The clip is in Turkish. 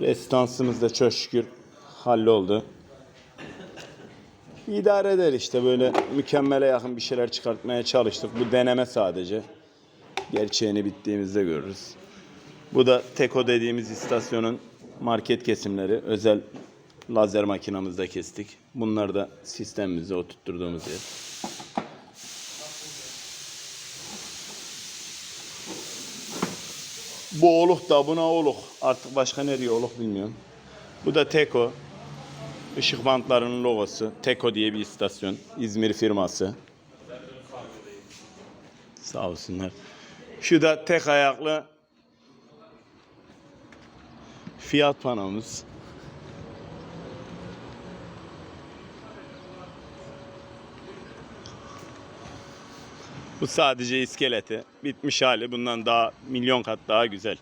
Restansımız da çok şükür halloldu. İdare eder işte böyle mükemmele yakın bir şeyler çıkartmaya çalıştık. Bu deneme sadece. Gerçeğini bittiğimizde görürüz. Bu da Teko dediğimiz istasyonun market kesimleri. Özel lazer makinamızda kestik. Bunlar da sistemimize oturtturduğumuz yer. Bu oluk da buna oluk. Artık başka ne diyor oluk bilmiyorum. Bu da Teko. Işık bantlarının logosu. Teko diye bir istasyon. İzmir firması. Sağ olsunlar. Şu da tek ayaklı fiyat panomuz. Bu sadece iskeleti. Bitmiş hali bundan daha milyon kat daha güzel.